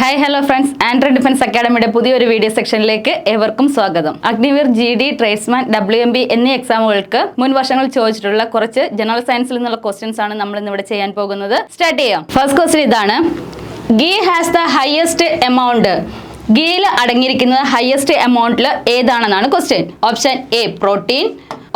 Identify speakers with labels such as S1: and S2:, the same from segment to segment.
S1: Hi hello friends android defence അക്കാഡമിയുടെ പുതിയൊരു video സെക്ഷനിലേക്ക് ഏവർക്കും സ്വാഗതം. Agniveer G D tradesman W M B എന്നീ എക്സാമുകൾക്ക് മുൻ വർഷങ്ങൾ ചോദിച്ചിട്ടുള്ള കുറച്ച് ജനറൽ സയൻസിൽ നിന്നുള്ള ക്വസ്റ്റ്യൻസ് ആണ് നമ്മൾ ഇന്ന് ഇവിടെ ചെയ്യാൻ പോകുന്നത്. സ്റ്റാർട്ട് ചെയ്യാം. ഫസ്റ്റ് ക്വസ്റ്റ്യൻ ഇതാണ് ghee has the highest amount ഗീയിൽ അടങ്ങിയിരിക്കുന്നത് ഹയസ്റ്റ് എമൗണ്ടിൽ ഏതാണെന്നാണ് question option A protein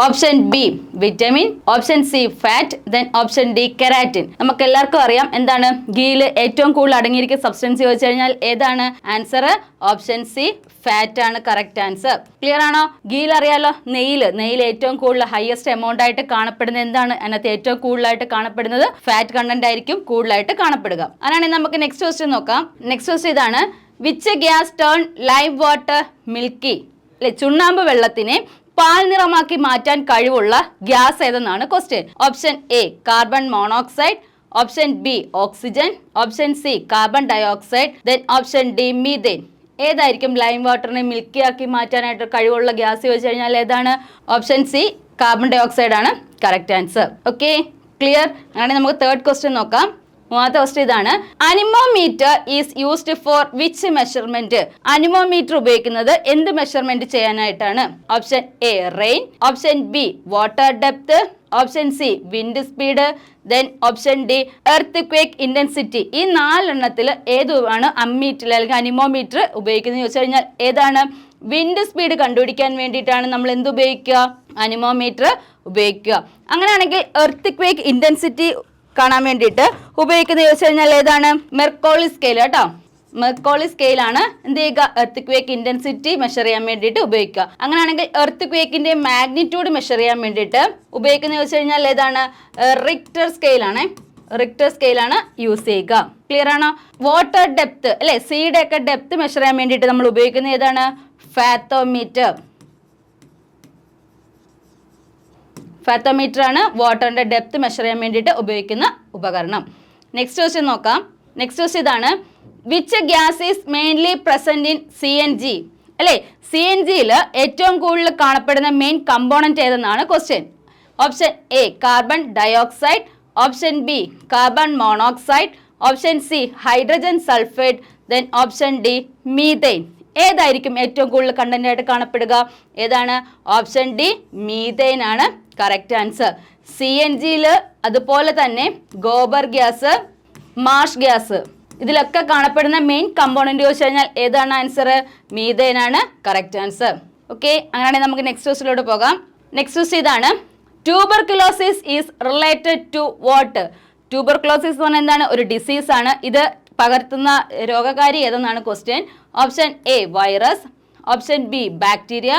S1: option B vitamin option C fat then option D keratin നമുക്ക് എല്ലാവർക്കും അറിയാം എന്താണ് ഗീയിൽ ഏറ്റവും കൂടുതൽ അടങ്ങിയിരിക്കുന്ന സബ്സ്റ്റൻസ് ചോദിച്ചു കഴിഞ്ഞാൽ ഏതാണ്? ആൻസർ ഓപ്ഷൻ സി ഫാറ്റ് ആണ് കറക്റ്റ് ആൻസർ ക്ലിയർ ആണോ? ഗീൽ അറിയാലോ? നെയ്യിൽ നെയ്യിൽ ഏറ്റവും കൂടുതൽ ഹയസ്റ്റ് എമൗണ്ട് ആയിട്ട് കാണപ്പെടുന്നത് എന്താണ്? അതിനകത്ത് ഏറ്റവും കൂടുതലായിട്ട് കാണപ്പെടുന്നത് ഫാറ്റ് കണ്ടന്റ് ആയിരിക്കും കൂടുതലായിട്ട് കാണപ്പെടുക. അതാണെങ്കിൽ നമുക്ക് നെക്സ്റ്റ് ക്വസ്റ്റ്യൻ നോക്കാം. നെക്സ്റ്റ് ക്വസ്റ്റ്യൻ ഇതാണ് which gas turn lime water milky. അല്ലെ ചുണ്ണാമ്പ് വെള്ളത്തിനെ പാൽ നിറമാക്കി മാറ്റാൻ കഴിവുള്ള gas ഏതെന്നാണ് question option A carbon monoxide option B oxygen option C carbon dioxide then option D methane ഏതായിരിക്കും ലൈം വാട്ടറിനെ മിൽക്കി ആക്കി മാറ്റാനായിട്ട് കഴിവുള്ള ഗ്യാസ് ചോദിച്ചു കഴിഞ്ഞാൽ ഏതാണ്? ഓപ്ഷൻ സി കാർബൺ ഡയോക്സൈഡ് ആണ്. കറക്റ്റ് ആൻസർ ഓക്കെ ക്ലിയർ അങ്ങനെ നമുക്ക് തേർഡ് ക്വസ്റ്റ്യൻ നോക്കാം. മൂന്നാമത്തെ ക്വസ്റ്റ്യൻ ഇതാണ്. Anemometer is used for which measurement anemometer ഉപയോഗിക്കുന്നത് എന്ത് മെഷർമെന്റ് ചെയ്യാനായിട്ടാണ്? Option A rain option B water depth option C wind speed then option D earthquake intensity ഈ നാലെണ്ണത്തിൽ ഏതുമാണ് അമ്മീറ്റർ അല്ലെങ്കിൽ അനിമോമീറ്റർ ഉപയോഗിക്കുന്നത്? ചോദിച്ചു കഴിഞ്ഞാൽ ഏതാണ്? വിൻഡ് സ്പീഡ് കണ്ടുപിടിക്കാൻ വേണ്ടിയിട്ടാണ് നമ്മൾ എന്ത് ഉപയോഗിക്കുക? അനിമോമീറ്റർ ഉപയോഗിക്കുക. അങ്ങനെയാണെങ്കിൽ എർത്ത് ക്വേക്ക് ഇന്റൻസിറ്റി കാണാൻ വേണ്ടിയിട്ട് ഉപയോഗിക്കുന്ന ചോദിച്ചു കഴിഞ്ഞാൽ ഏതാണ്? മെർക്കോളി സ്കെയിൽ കേട്ടോ. മെർക്കോളി സ്കെയിലാണ് എന്ത് ചെയ്യുക? എർത്ത് ക്വേക്ക് ഇന്റൻസിറ്റി മെഷർ ചെയ്യാൻ വേണ്ടിയിട്ട് ഉപയോഗിക്കുക. അങ്ങനെയാണെങ്കിൽ എർത്ത് ക്വേക്കിന്റെ മാഗ്നിറ്റ്യൂഡ് മെഷർ ചെയ്യാൻ വേണ്ടിയിട്ട് ഉപയോഗിക്കുന്ന ചോദിച്ചു കഴിഞ്ഞാൽ ഏതാണ്? റിക്ടർ സ്കെയിലാണ് റിക്ടർ സ്കെയിലാണ് യൂസ് ചെയ്യുക. ക്ലിയർ ആണോ? വാട്ടർ ഡെപ്ത് അല്ലെ? സീയുടെ ഒക്കെ ഡെപ്ത് മെഷർ ചെയ്യാൻ വേണ്ടിയിട്ട് നമ്മൾ ഉപയോഗിക്കുന്ന ഏതാണ്? ഫാത്തോമീറ്റർ ഫാത്തോമീറ്റർ ആണ് വാട്ടറിന്റെ ഡെപ്ത് മെഷർ ചെയ്യാൻ വേണ്ടിയിട്ട് ഉപയോഗിക്കുന്ന ഉപകരണം. നെക്സ്റ്റ് ക്വസ്റ്റ്യൻ നോക്കാം. നെക്സ്റ്റ് ക്വസ്റ്റ്യൻ ഇതാണ്. Which gas is mainly present in C N G അല്ലേ? സി എൻ ജിയിൽ ഏറ്റവും കൂടുതൽ കാണപ്പെടുന്ന main component ഏതെന്നാണ് question option A carbon dioxide option B carbon monoxide option C hydrogen sulphate then option D methane ഏതായിരിക്കും ഏറ്റവും കൂടുതൽ കണ്ടന്റായിട്ട് കാണപ്പെടുക? ഏതാണ്? ഓപ്ഷൻ ഡി മീതൈൻ ആണ്. കറക്റ്റ് ആൻസർ സി എൻ ജിയിൽ അതുപോലെ തന്നെ ഗോബർ ഗ്യാസ് മാഷ് ഗ്യാസ്. ഇതിലൊക്കെ കാണപ്പെടുന്ന മെയിൻ കമ്പോണന്റ് ചോദിച്ചു കഴിഞ്ഞാൽ ഏതാണ് ആൻസർ മീതേനാണ് കറക്റ്റ് ആൻസർ ഓക്കെ അങ്ങനെയാണെങ്കിൽ നമുക്ക് നെക്സ്റ്റ് ക്വസ്റ്റിലോട്ട് പോകാം. നെക്സ്റ്റ് ക്വസ്റ്റ് ഇതാണ്. Tuberculosis is related to what tuberculosis എന്ന് പറഞ്ഞാൽ എന്താണ്? ഒരു ഡിസീസ് ആണ്. ഇത് പകർത്തുന്ന രോഗകാരി ഏതെന്നാണ് question option A virus option B bacteria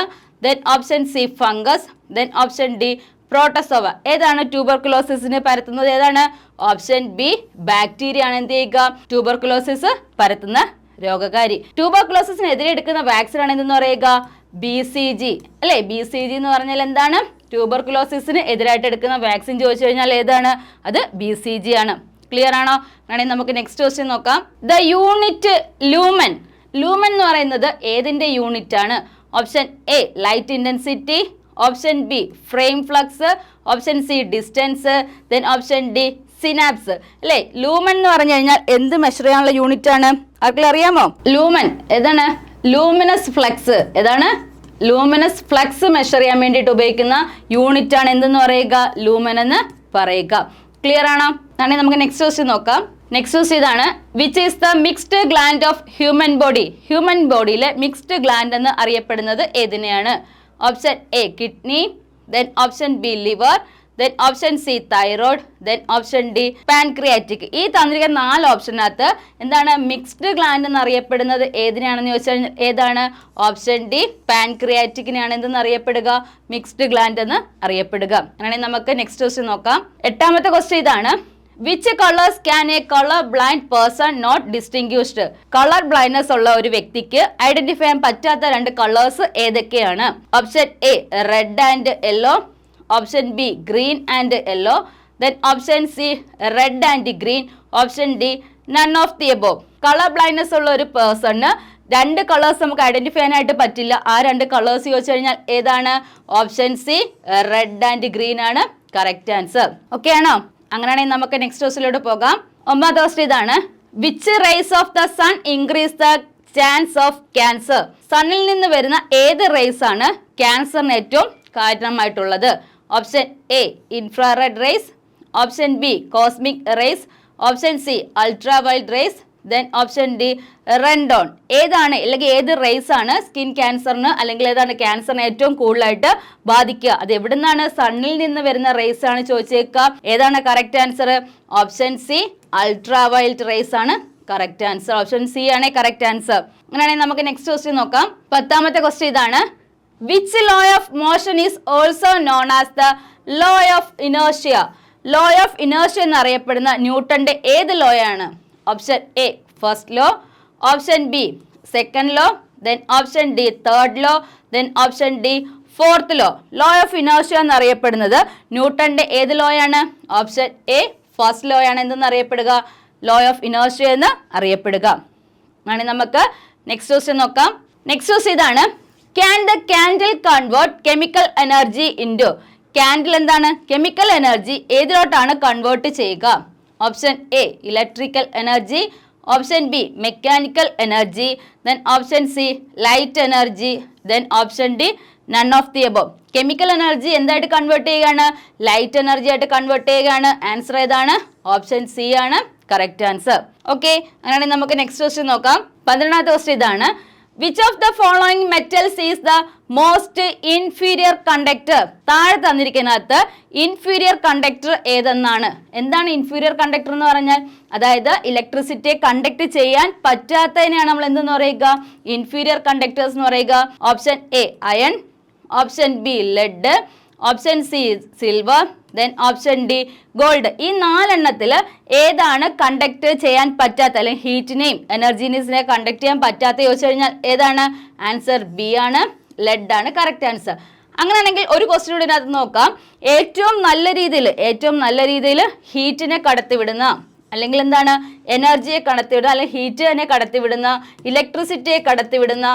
S1: then option C fungus then option D protozoa ഏതാണ് ട്യൂബർകുലോസിസിന് പരത്തുന്നത്? ഏതാണ്? ഓപ്ഷൻ ബി ബാക്ടീരിയ ആണ് എന്ത് ചെയ്യുക? ട്യൂബർക്കുലോസിസ് പരത്തുന്ന രോഗകാരി. ട്യൂബർകുലോസിസിനെതിരെ എടുക്കുന്ന വാക്സിൻ ആണ് എന്തെന്ന് പറയുക? ബി സി ജി അല്ലേ? ബി സി ജി എന്ന് പറഞ്ഞാൽ എന്താണ്? ട്യൂബർകുലോസിസിന് എതിരായിട്ട് എടുക്കുന്ന വാക്സിൻ ചോദിച്ചു കഴിഞ്ഞാൽ ഏതാണ്? അത് ബി സി ജി ആണ്. ക്ലിയർ ആണോ? ആണെങ്കിൽ നമുക്ക് നെക്സ്റ്റ് ക്വസ്റ്റ്യൻ നോക്കാം. ദ യൂണിറ്റ് ലൂമൻ ലൂമൻ എന്ന് പറയുന്നത് ഏതിന്റെ യൂണിറ്റ് ആണ്? Option A light intensity option B frame flux option C distance then option D synapse അല്ലേ? ലൂമൻ എന്ന് പറഞ്ഞു കഴിഞ്ഞാൽ എന്ത് മെഷർ ചെയ്യാനുള്ള യൂണിറ്റ് ആണ്? ആർക്കെങ്കിലും അറിയാമോ? ലൂമൻ ഏതാണ്? ലൂമിനസ് ഫ്ലക്സ് ഏതാണ്? ലൂമിനസ് ഫ്ലക്സ് മെഷർ ചെയ്യാൻ വേണ്ടിയിട്ട് ഉപയോഗിക്കുന്ന യൂണിറ്റ് ആണ് എന്തെന്ന് പറയുക? ലൂമൻ എന്ന് പറയുക. ക്ലിയർ ആണോ? ആണെങ്കിൽ നമുക്ക് നെക്സ്റ്റ് ക്വസ്റ്റ്യൻ നോക്കാം. നെക്സ്റ്റ് ക്വസ്റ്റ്യൻ ഇതാണ്. Which is the mixed gland of human body human ബോഡിയിലെ mixed gland എന്ന് അറിയപ്പെടുന്നത് ഏതിനെയാണ്? Option A kidney then option B liver then option C thyroid then option D pancreatic ഈ തന്നിരിക്കുന്ന നാല് ഓപ്ഷനകത്ത് എന്താണ് മിക്സ്ഡ് ഗ്ലാൻഡ് എന്നറിയപ്പെടുന്നത്? ഏതിനാണെന്ന് ചോദിച്ചാൽ ഏതാണ്? ഓപ്ഷൻ ഡി പാൻക്രിയാറ്റിക്കിനെയാണ് എന്തെന്ന് അറിയപ്പെടുക മിക്സ്ഡ് ഗ്ലാൻഡ് എന്ന് അറിയപ്പെടുക. അങ്ങനെയാണെങ്കിൽ നമുക്ക് നെക്സ്റ്റ് ക്വസ്റ്റ്യൻ നോക്കാം. എട്ടാമത്തെ ക്വസ്റ്റ്യൻ ഇതാണ്. Which colours can a colour blind person not distinguished colour blindness ഉള്ള ഒരു വ്യക്തിക്ക് ഐഡന്റിഫൈ ചെയ്യാൻ പറ്റാത്ത രണ്ട് കളേഴ്സ് ഏതൊക്കെയാണ്? Option A red and yellow option B green and yellow then option C red and green option D none of the above colour blindness ഉള്ള ഒരു person രണ്ട് കളേഴ്സ് നമുക്ക് ഐഡന്റിഫൈ ചെയ്യാനായിട്ട് പറ്റില്ല. ആ രണ്ട് കളേഴ്സ് ചോദിച്ചു കഴിഞ്ഞാൽ ഏതാണ്? Option C red and green ആണ്. കറക്റ്റ് ആൻസർ ഓക്കെ ആണോ? അങ്ങനെയാണെങ്കിൽ നമുക്ക് നെക്സ്റ്റ് ക്വസ്റ്റിലോട്ട് പോകാം. ഒമ്പത് ക്വസ്റ്റ് ഇതാണ്. Which rays of the sun increase the chance of cancer സണ്ണിൽ നിന്ന് വരുന്ന ഏത് റേസ് ആണ്? ക്യാൻസറിന് ഏറ്റവും കാരണമായിട്ടുള്ളത്. Option A infrared rays option B cosmic rays option C ultraviolet rays then option D radon ഏതാണ് അല്ലെങ്കിൽ ഏത് റേസ് ആണ് സ്കിൻ ക്യാൻസറിന് അല്ലെങ്കിൽ ഏതാണ് ക്യാൻസറിന് ഏറ്റവും കൂടുതലായിട്ട് ബാധിക്കുക? അത് എവിടെ നിന്നാണ് സണ്ണിൽ നിന്ന് വരുന്ന റേസ് ആണ് ചോദിച്ചേക്കുക. ഏതാണ് correct answer option C ultraviolet rays ആണ് കറക്റ്റ് ആൻസർ ഓപ്ഷൻ സി ആണ് കറക്റ്റ് ആൻസർ അങ്ങനെയാണെങ്കിൽ നമുക്ക് നെക്സ്റ്റ് ക്വസ്റ്റ്യൻ നോക്കാം. പത്താമത്തെ ക്വസ്റ്റ്യൻ ഇതാണ്. Which law of motion is also known as the law of inertia law of inertia എന്നറിയപ്പെടുന്ന ന്യൂട്ടന്റെ ഏത് ലോയാണ്? Option A first law option B second law then option D third law then option D fourth law law of inertia എന്നറിയപ്പെടുന്നത് ന്യൂട്ടന്റെ ഏത് ലോയാണ്? Option A first law ആണ് എന്തെന്ന് അറിയപ്പെടുക law of inertia എന്ന് അറിയപ്പെടുക. ആണ് നമുക്ക് നെക്സ്റ്റ് ക്വസ്റ്റ്യൻ നോക്കാം. നെക്സ്റ്റ് ക്വസ്റ്റ്യൻ ഇതാണ് can the candle convert chemical energy into candle എന്താണ്? കെമിക്കൽ എനർജി ഏതിലോട്ടാണ് കൺവേർട്ട് ചെയ്യുക? Option A electrical energy option B mechanical energy then option C light energy then option D none of the above chemical energy എന്തായിട്ട് convert ചെയ്യുകയാണ്? Light energy ആയിട്ട് convert ചെയ്യുകയാണ്. Answer ഏതാണ്? Option C ആണ്. Correct answer okay അങ്ങനെയാണെങ്കിൽ നമുക്ക് next question നോക്കാം. പന്ത്രണ്ടാമത്തെ ക്വസ്റ്റ്യൻ ഇതാണ്. Which of the following metals is the most inferior conductor താഴെ തന്നിരിക്കുന്നകത്ത് ഇൻഫീരിയർ കണ്ടക്ടർ ഏതെന്നാണ്? എന്താണ് ഇൻഫീരിയർ കണ്ടക്ടർ എന്ന് പറഞ്ഞാൽ? അതായത് ഇലക്ട്രിസിറ്റിയെ കണ്ടക്ട് ചെയ്യാൻ പറ്റാത്തതിനെയാണ് നമ്മൾ എന്തെന്ന് പറയുക? ഇൻഫീരിയർ കണ്ടക്ടേഴ്സ് എന്ന് പറയുക. Option A iron option B lead option C silver then option D gold ഈ നാലെണ്ണത്തിൽ ഏതാണ് കണ്ടക്ട് ചെയ്യാൻ പറ്റാത്ത അല്ലെങ്കിൽ ഹീറ്റിനെയും എനർജീനീസിനെ കണ്ടക്ട് ചെയ്യാൻ പറ്റാത്ത ചോദിച്ചു കഴിഞ്ഞാൽ ഏതാണ്? ആൻസർ ബി ആണ് ലെഡ് ആണ് കറക്റ്റ് ആൻസർ അങ്ങനെയാണെങ്കിൽ ഒരു ക്വസ്റ്റ്യൻ കൂടി ഇതിനകത്ത് നോക്കാം. ഏറ്റവും നല്ല രീതിയിൽ ഏറ്റവും നല്ല രീതിയിൽ ഹീറ്റിനെ കടത്തിവിടുന്ന അല്ലെങ്കിൽ എന്താണ്? എനർജിയെ കടത്തിവിടുന്ന അല്ലെങ്കിൽ ഹീറ്റ് തന്നെ കടത്തിവിടുന്ന ഇലക്ട്രിസിറ്റിയെ കടത്തിവിടുന്ന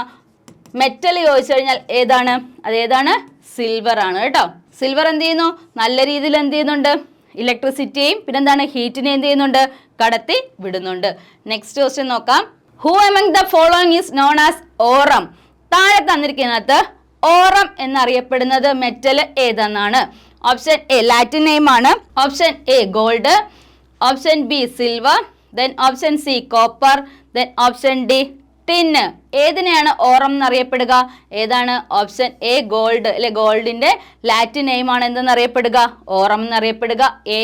S1: മെറ്റൽ ചോദിച്ചു കഴിഞ്ഞാൽ ഏതാണ്? അതേതാണ് സിൽവർ ആണ് കേട്ടോ. സിൽവർ എന്ത് ചെയ്യുന്നു? നല്ല രീതിയിൽ എന്ത് ചെയ്യുന്നുണ്ട്? ഇലക്ട്രിസിറ്റിയെയും പിന്നെന്താണ്? ഹീറ്റിനെ എന്ത് ചെയ്യുന്നുണ്ട്? കടത്തി വിടുന്നുണ്ട്. നെക്സ്റ്റ് ക്വസ്റ്റ്യൻ നോക്കാം. Who among the following is known as aurum താഴെ തന്നിരിക്കുന്നത് ഓറം എന്നറിയപ്പെടുന്നത് മെറ്റൽ ഏതെന്നാണ്. ഓപ്ഷൻ എ ലാറ്റിൻ നെയിം ആണ്. Option A gold option B silver then option C copper then option D tin ഏതിനെയാണ് aurum എന്നറിയപ്പെടുക? ഏതാണ് option A gold. അല്ലെ ഗോൾഡിന്റെ Latin name ആണ് എന്തെന്നറിയപ്പെടുക? ഓറം എന്നറിയപ്പെടുക. എ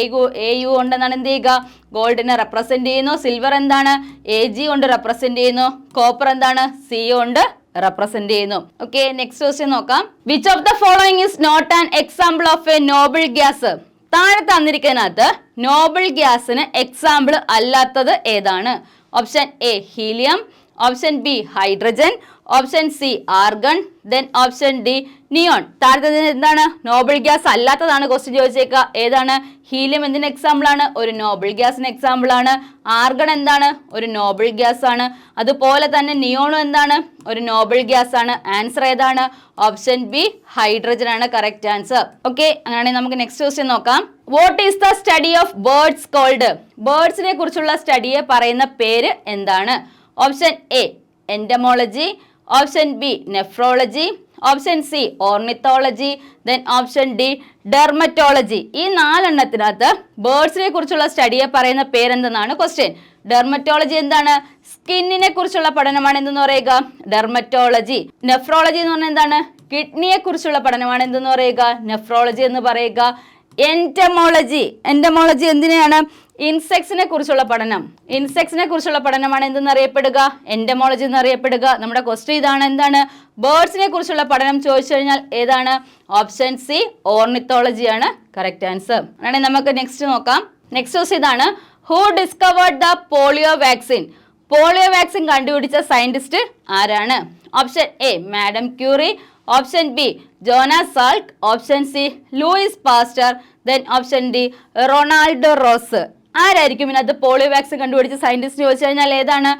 S1: എ യു കൊണ്ടെന്നാണ് എന്ത് ചെയ്യുക? ഗോൾഡിനെ റെപ്രസെന്റ് ചെയ്യുന്നു. സിൽവർ എന്താണ്? എ ജി കൊണ്ട് റെപ്രസെന്റ് ചെയ്യുന്നു. കോപ്പർ എന്താണ്? സി കൊണ്ട് റെപ്രസെന്റ് ചെയ്യുന്നു. ഓക്കെ നെക്സ്റ്റ് ക്വസ്റ്റ്യൻ നോക്കാം. Which of the following is not an example of a noble gas താഴെ തന്നിരിക്കുന്നതിനകത്ത് നോബിൾ ഗ്യാസിന് എക്സാമ്പിൾ അല്ലാത്തത് ഏതാണ്? Option A helium option B hydrogen option C argon then option D neon താഴത്തെ എന്താണ്? Noble gas അല്ലാത്തതാണ് question ചോദിച്ചേക്കുക. ഏതാണ്? ഹീലിയം എന്തിന് എക്സാമ്പിൾ ആണ്? ഒരു നോബിൾ ഗ്യാസിന് എക്സാമ്പിൾ ആണ്. ആർഗൺ എന്താണ്? ഒരു നോബിൾ ഗ്യാസ് ആണ്. അതുപോലെ തന്നെ നിയോണും എന്താണ്? ഒരു നോബിൾ ഗ്യാസ് ആണ്. ആൻസർ ഏതാണ്? ഓപ്ഷൻ ബി ഹൈഡ്രജൻ ആണ്. കറക്റ്റ് ആൻസർ ഓക്കെ അങ്ങനെയാണെങ്കിൽ നമുക്ക് നെക്സ്റ്റ് ക്വസ്റ്റ്യൻ നോക്കാം. What is the study of birds called ബേർഡ്സിനെ കുറിച്ചുള്ള സ്റ്റഡിയെ പറയുന്ന പേര് എന്താണ്? Option A entomology option B nephrology option C ornithology then option D dermatology ഈ നാലെണ്ണത്തിനകത്ത് ബേർഡ്സിനെ കുറിച്ചുള്ള സ്റ്റഡിയെ പറയുന്ന പേരെന്തെന്നാണ് ക്വസ്റ്റ്യൻ ഡെർമറ്റോളജി എന്താണ്? സ്കിന്നിനെ കുറിച്ചുള്ള പഠനമാണ് എന്തെന്ന് പറയുക? ഡെർമറ്റോളജി നെഫ്രോളജി എന്ന് പറഞ്ഞാൽ എന്താണ്? കിഡ്നിയെ കുറിച്ചുള്ള പഠനമാണ് എന്തെന്ന് പറയുക? നെഫ്രോളജി എന്ന് പറയുക. എന്റമോളജി എന്റമോളജി എന്തിനെയാണ്? ഇൻസെക്ട്സിനെ കുറിച്ചുള്ള പഠനം. ഇൻസെക്ട്സിനെ കുറിച്ചുള്ള പഠനമാണ് എന്തെന്ന് അറിയപ്പെടുക എൻഡമോളജി എന്ന് അറിയപ്പെടുക നമ്മുടെ ക്വസ്റ്റ്യൻ ഇതാണ് എന്താണ്? ബേർഡ്സിനെ കുറിച്ചുള്ള പഠനം ചോദിച്ചു കഴിഞ്ഞാൽ ഏതാണ്? ഓപ്ഷൻ സി ഓർണിത്തോളജി ആണ് കറക്റ്റ് ആൻസർ ആണെങ്കിൽ നമുക്ക് നെക്സ്റ്റ് നോക്കാം. നെക്സ്റ്റ് ക്വസ്റ്റ്യൻ ഇതാണ്. Who discovered the polio vaccine polio vaccine കണ്ടുപിടിച്ച സയന്റിസ്റ്റ് ആരാണ്? Option A Madam Curie option B Jonas salt option C Louis Pasteur then option D Ronaldo Ross ആരായിരിക്കും ഇതിനകത്ത് polio vaccine കണ്ടുപിടിച്ച scientist ചോദിച്ചു കഴിഞ്ഞാൽ ഏതാണ്?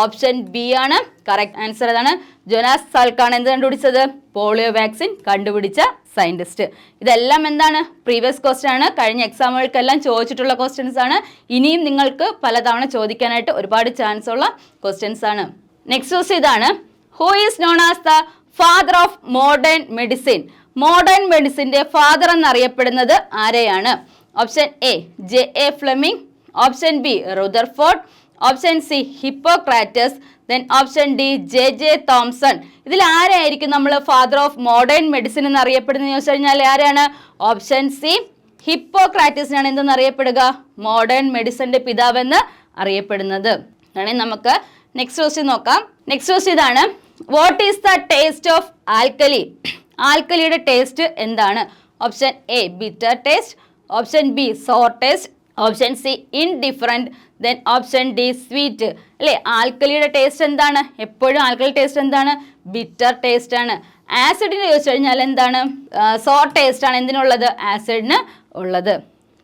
S1: ഓപ്ഷൻ ബി ആണ്. കറക്റ്റ് ആൻസർ ഏതാണ്. ജോനാസ് സൽക്കാണ് എന്ത് കണ്ടുപിടിച്ചത്? പോളിയോ വാക്സിൻ കണ്ടുപിടിച്ച സയന്റിസ്റ്റ് ഇതെല്ലാം എന്താണ്? പ്രീവിയസ് ക്വസ്റ്റ്യൻ ആണ്. കഴിഞ്ഞ എക്സാമുകൾക്കെല്ലാം ചോദിച്ചിട്ടുള്ള ക്വസ്റ്റ്യൻസ് ആണ്. ഇനിയും നിങ്ങൾക്ക് പലതവണ ചോദിക്കാനായിട്ട് ഒരുപാട് ചാൻസ് ഉള്ള ക്വസ്റ്റ്യൻസ് ആണ്. നെക്സ്റ്റ് ക്വസ്റ്റ്യൻ ഇതാണ്. Who is known as the father of modern medicine modern മെഡിസിന്റെ father എന്നറിയപ്പെടുന്നത് ആരെയാണ്? Option A J A Fleming option B Rutherford option C Hippocrates then option D J J Thomson ഇതിൽ ആരായിരിക്കും നമ്മൾ father of modern medicine എന്ന് അറിയപ്പെടുന്നത് ചോദിച്ചു കഴിഞ്ഞാൽ ആരാണ്? ഓപ്ഷൻ സി ഹിപ്പോക്രാറ്റസിനാണ് എന്തെന്ന് അറിയപ്പെടുക മോഡേൺ മെഡിസിന്റെ പിതാവെന്ന് അറിയപ്പെടുന്നത്. ആണെങ്കിൽ നമുക്ക് നെക്സ്റ്റ് ക്വസ്റ്റ്യൻ നോക്കാം. നെക്സ്റ്റ് ക്വസ്റ്റ്യൻ ഇതാണ്. What is the taste of alkali ആൽക്കലിയുടെ taste എന്താണ്? Option A bitter taste option B sourest option C indifferent then option D sweet അല്ലേ? ആൽക്കലിയുടെ ടേസ്റ്റ് എന്താണ്? എപ്പോഴും ആൽക്കലി ടേസ്റ്റ് എന്താണ്? ബിറ്റർ ടേസ്റ്റ് ആണ്. ആസിഡിന് ചോദിച്ചു കഴിഞ്ഞാൽ എന്താണ്? സോർ ടേസ്റ്റ് ആണ് എന്തിനുള്ളത്? ആസിഡിന് ഉള്ളത്.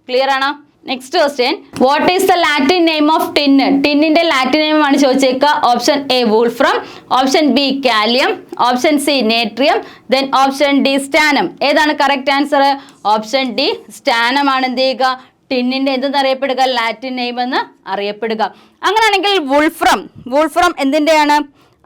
S1: ക്ലിയർ ആണോ? Next question what is the Latin name of tin ടിന്നിന്റെ Latin name ആണ് ചോദിച്ചേക്കുക option A wolfram option B kalium option C natrium then option D stannum ഏതാണ് correct answer option D stannum ആണ് എന്ത് ചെയ്യുക? ടിന്നിന്റെ എന്തെന്ന് അറിയപ്പെടുക? Latin name എന്ന് അറിയപ്പെടുക. അങ്ങനെയാണെങ്കിൽ വുൾഫ്രം വുൾഫ്രം എന്തിന്റെയാണ്?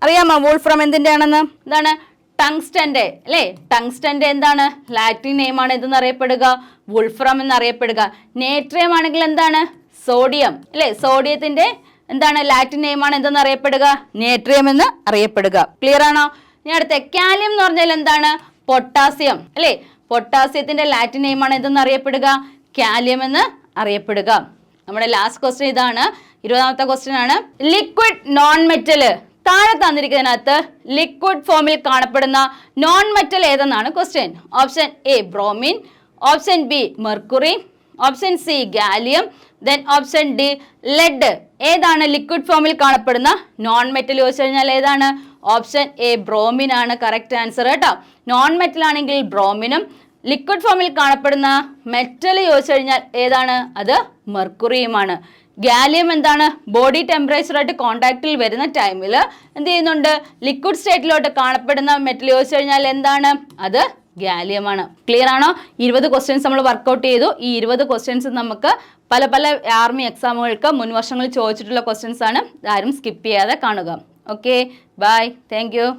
S1: അറിയാമോ? വൂൾഫ്രം എന്തിന്റെയാണെന്ന് എന്താണ് ടങ്സ്റ്റന്റെ അല്ലേ? ടങ്സ്റ്റന്റെ എന്താണ്? ലാറ്റിൻ നെയിം ആണ് എന്തെന്ന് അറിയപ്പെടുക വുൾഫ്രം എന്നറിയപ്പെടുക. നേട്രിയം ആണെങ്കിൽ എന്താണ്? സോഡിയം അല്ലേ? സോഡിയത്തിന്റെ എന്താണ്? ലാറ്റിൻ നെയിം ആണ് എന്തെന്ന് അറിയപ്പെടുക നേട്രിയം എന്ന് അറിയപ്പെടുക. ക്ലിയർ ആണോ? ഇനി അടുത്ത കാലിയം എന്ന് പറഞ്ഞാൽ എന്താണ്? പൊട്ടാസ്യം അല്ലേ? പൊട്ടാസ്യത്തിന്റെ ലാറ്റിൻ നെയിം ആണ് എന്തെന്ന് അറിയപ്പെടുക കാലിയം എന്ന് അറിയപ്പെടുക. നമ്മുടെ ലാസ്റ്റ് ക്വസ്റ്റ്യൻ ഇതാണ്. ഇരുപതാമത്തെ ക്വസ്റ്റ്യൻ ആണ്. ലിക്വിഡ് നോൺ മെറ്റൽ താഴെ തന്നിരിക്കുന്നതിനകത്ത് ലിക്വിഡ് ഫോമിൽ കാണപ്പെടുന്ന non metal ഏതെന്നാണ് question option A bromine option B mercury option C gallium then option D lead ഏതാണ് ലിക്വിഡ് ഫോമിൽ കാണപ്പെടുന്ന നോൺ മെറ്റൽ ചോദിച്ചു കഴിഞ്ഞാൽ ഏതാണ്? ഓപ്ഷൻ എ ബ്രോമിൻ ആണ്. കറക്റ്റ് ആൻസർ കേട്ടോ. നോൺ മെറ്റൽ ആണെങ്കിൽ ബ്രോമിനും ലിക്വിഡ് ഫോമിൽ കാണപ്പെടുന്ന മെറ്റൽ ചോദിച്ചു കഴിഞ്ഞാൽ ഏതാണ്? അത് മെർക്കുറിയുമാണ് ഗാലിയം എന്താണ്? ബോഡി ടെമ്പറേച്ചറായിട്ട് കോണ്ടാക്റ്റിൽ വരുന്ന ടൈമിൽ എന്ത് ചെയ്യുന്നുണ്ട്? ലിക്വിഡ് സ്റ്റേറ്റിലോട്ട് കാണപ്പെടുന്ന മെറ്റൽ ചോദിച്ചു കഴിഞ്ഞാൽ എന്താണ്? അത് ഗാലിയമാണ്. ക്ലിയർ ആണോ? ഇരുപത് ക്വസ്റ്റ്യൻസ് നമ്മൾ വർക്കൗട്ട് ചെയ്തു. ഈ ഇരുപത് ക്വസ്റ്റ്യൻസ് നമുക്ക് പല പല ആർമി എക്സാമുകൾക്ക് മുൻവർഷങ്ങളിൽ ചോദിച്ചിട്ടുള്ള ക്വസ്റ്റ്യൻസ് ആണ്. ആരും സ്കിപ്പ് ചെയ്യാതെ കാണുക. Okay bye thank